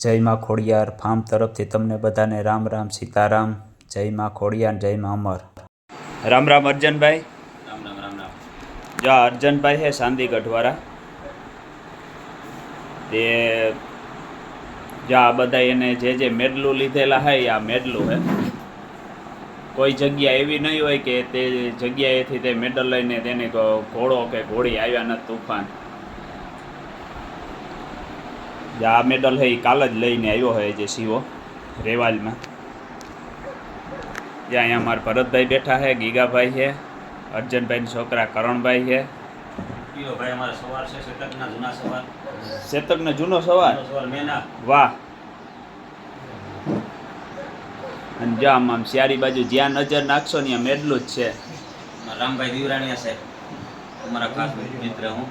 જય માં ખોડિયાર ફાર્મ તરફથી તમને બધાને રામ રામ, સીતારામ. જય માં ખોડિયાર જય માં અમર. રામ રામ અર્જનભાઈ. રામ જો અર્જનભાઈ અર્જનભાઈ સાંદી ગઢવારા તે જો આ બધા એને જે જે મેડલું લીધેલા હોય આ મેડલું હે. કોઈ જગ્યા એવી નહીં હોય કે તે જગ્યાએથી તે મેડલ લઈને તેને ઘોડો કે ઘોડી આવ્યા ન તુફાન. જે આ મેડલ છે એ કાલ જ લઈને આવ્યો હોય જે શિવો રેવાલમાં. જે અહીંયા મારા ભરતભાઈ બેઠા છે ગીગાભાઈ છે અર્જનભાઈના છોકરા કરણભાઈ છે શેતકનો જૂના સવાર. ચેતકનો જૂનો સવાર? સવાર મેના. વાહ. અને જો આમ આમ શિયારી બાજુ જ્યાં નજર નાખશો ને મેડલું જ છે. અમારા રામભાઈ દીવરાણીયા છે અમારા ખાસ મિત્ર હું.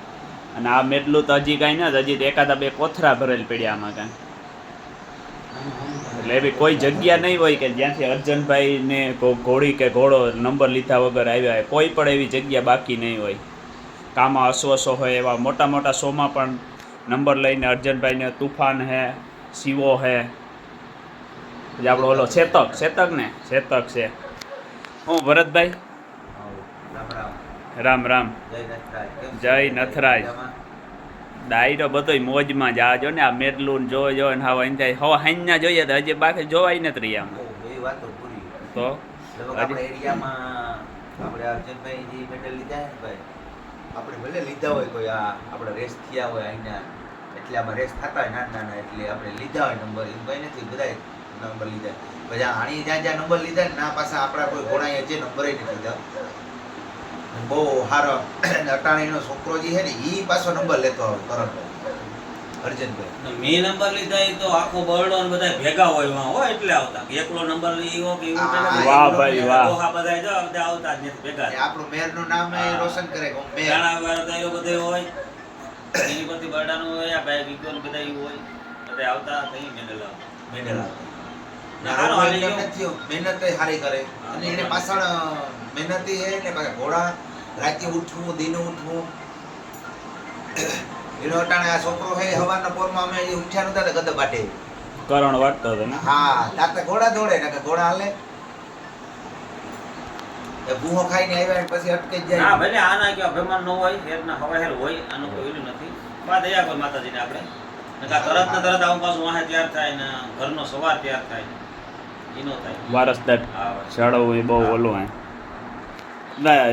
અને આ મેટલું તો હજી કાંઈ નથી હજી તો એકાદા બે કોથરા ભરેલ પડ્યા આમાં કાંઈ. એટલે એવી કોઈ જગ્યા નહીં હોય કે જ્યાંથી અર્જનભાઈ ને ઘોડી કે ઘોડો નંબર લીધા વગર આવ્યા હોય. કોઈ પણ એવી જગ્યા બાકી નહીં હોય. કામાં અશ્વસો હોય એવા મોટા મોટા શોમાં પણ નંબર લઈને અર્જનભાઈને તુફાન હે, શિવો હે. પછી આપણો ઓલો ચેતક ચેતક ને? ચેતક છે. હું, ભરતભાઈ? રામ રામ. જય નથરાજ. ડાયરો બધોય મોજમાં જ જો ને આ મેડલું ને જોઈ જોઈ ને હવે અહીં થાય હવે હાઈના જોઈએ તો હજી બાકી જોવાય નથી રહી આમ. તો પૂરી. તો? આપણા એરિયામાં આપણે અર્જુનભાઈ મેડલ લીધા ભાઈ? આપણે ભલે લીધા હોય કોઈ આ આપણે રેસ થયા હોય અહીંના એટલે આમાં રેસ થતા હોય નાના નાના એટલે આપણે લીધા હોય નંબર એમ ભાઈ નથી બધા નંબર લીધા. પછી આણી જ્યાં જ્યાં નંબર લીધા ને પાછા આપણા કોઈ ઘોડાએ જે નંબર નથી લીધા. બહુ સારો અટાણીનો છોકરો જે છે ને એ પાછો નંબર લેતો આવે કરણભાઈ અર્જુનભાઈ. મેં નંબર લીધા એ તો આખો બરડો ને બધા ભેગા હોય વાં હો એટલે આવતા. એકલો નંબર લીધો કે એવું વાહ ભાઈ, વાહ. ડોહા બધા જો બધા આવતા જ નથી ભેગા. અને આપણું મેયરનું નામ એ રોશન કરે કે તો બધો હોય. એની પરથી બરડાનું હોય આ ભાઈ વિકોન બધા એવું હોય. બધા આવતા તઈ મેડલ આવતા મેડલ આવે. ના, હારો હાલી એમ ગયો. નથી, મહેનત એ હારી કરે. અને એને પાછળ મહેનતી હે ને પાછા ઘોડા રાતે ઉઠવું દિને ઉઠવું. એનો અટાણે આ છોકરો હે હવાના પોરમાં અમે ઉઠ્યા નતા ગદ બાટે કરણ વાટતો હતો ને? હા તાતે ઘોડા દોડે ને કે ઘોડા હાલે. એ બૂહો ખાઈને આવ્યા પછી અટકે જાય. હા ભલે આના કેવા અભિમાન ન હોય હેરના હવા હેર હોય આનો કોઈ ઓલું નથી. બા દયા કોઈ માતાજીને આપણે. નકા તરત ને તરત આવું પાછું વાહે તૈયાર થાય ને ઘરનો સવાર તૈયાર થાય. એનો થાય. વારસદાર હા બસ. એ બહુ ઓલું હે.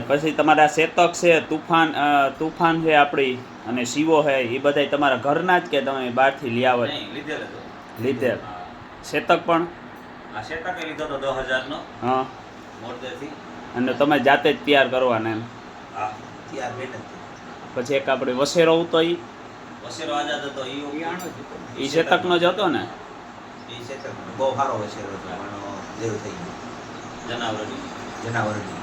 પછી તમારા શેતક છે તુફાન તુફાન છે આપણી અને શિવો છે એ બધાય તમારા ઘરના જ કે તમે બહારથી લઈ આવો લીધેલ લીધેલ. શેતક પણ? આ શેતકે લીધો તો દસ હજાર નો હા મોરદેથી અને તમે જાતે જ તૈયાર કરવાના એમ? હા પછી એક આપણે વસેરો હતો એ વસેરો આઝાદ હતો ઈ એ શેતકનો જ હતો ને? એ શેતક બહુ સારો વસેરો હતો પણ દેવ થઈ ગયો. જનાવરની. જનાવરની.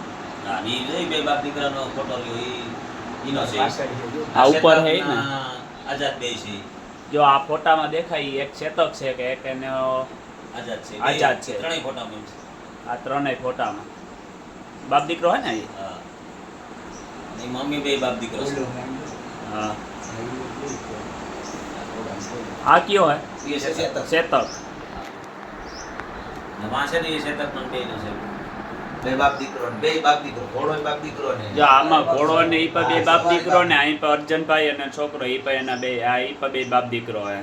જોઈ બે બાપ દીકરાનો ફોટો રહ્યો ઈ છે. આ ઉપર હે ને? આઝાદ બે છે. જો આ ફોટામાં દેખાય એક ચેતક છે કે એક એનો આઝાદ છે. આઝાદ છે. ત્રણેય ફોટામાં આ ત્રણેય ફોટામાં. બાપ દીકરો હે ને હા. મમ્મી બે બાપ દીકરો છે. હા. આ કયો હે? એ છે શેતક. શેતક ને એ ચેતક પણ બેયનો છે. બે બાપ દીકરો ને બે બાપ દીકરો ઘોડો બાપ દીકરો ને. જો આમાં ઘોડો ને ઈ પર બે બાપ દીકરો ને અહીં પર અર્જનભાઈ અને છોકરો ઈ પર એના બે આ ઈ પર બે બાપ દીકરો હે.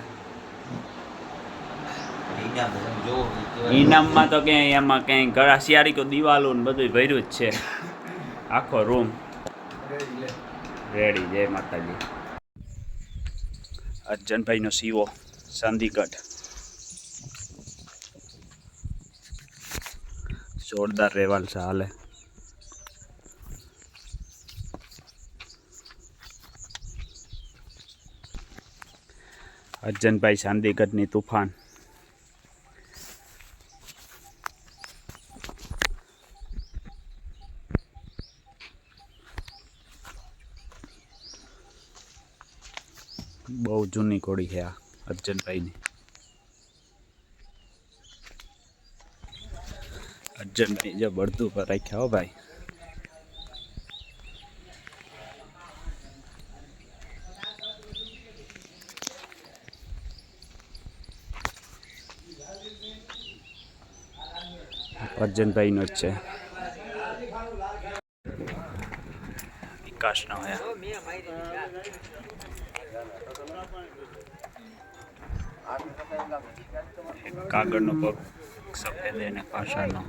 ઇનામ તમે જોવો ઈ કેવા- ઈનામમાં તો ક્યાંય એમાં ક્યાંય ઘણા શિયાળી કો દિવાલો ને બધું ભર્યું જ છે. આખો રૂમ. રેડી જય માતાજી. અર્જનભાઈનો સીવો ચાંદીગઢ જોરદાર રેવાલ છે હાલે. અર્જનભાઈ ચાંદીગઢની તુફાન. બહુ જૂની ઘોડી છે આ અર્જનભાઈની. જમી જો બળતું પર રાખ્યા હો ભાઈ. અર્જનભાઈનો જ છે. વિકાસનો હે. કાગળનો પગ. સફેદ અને પાછળનો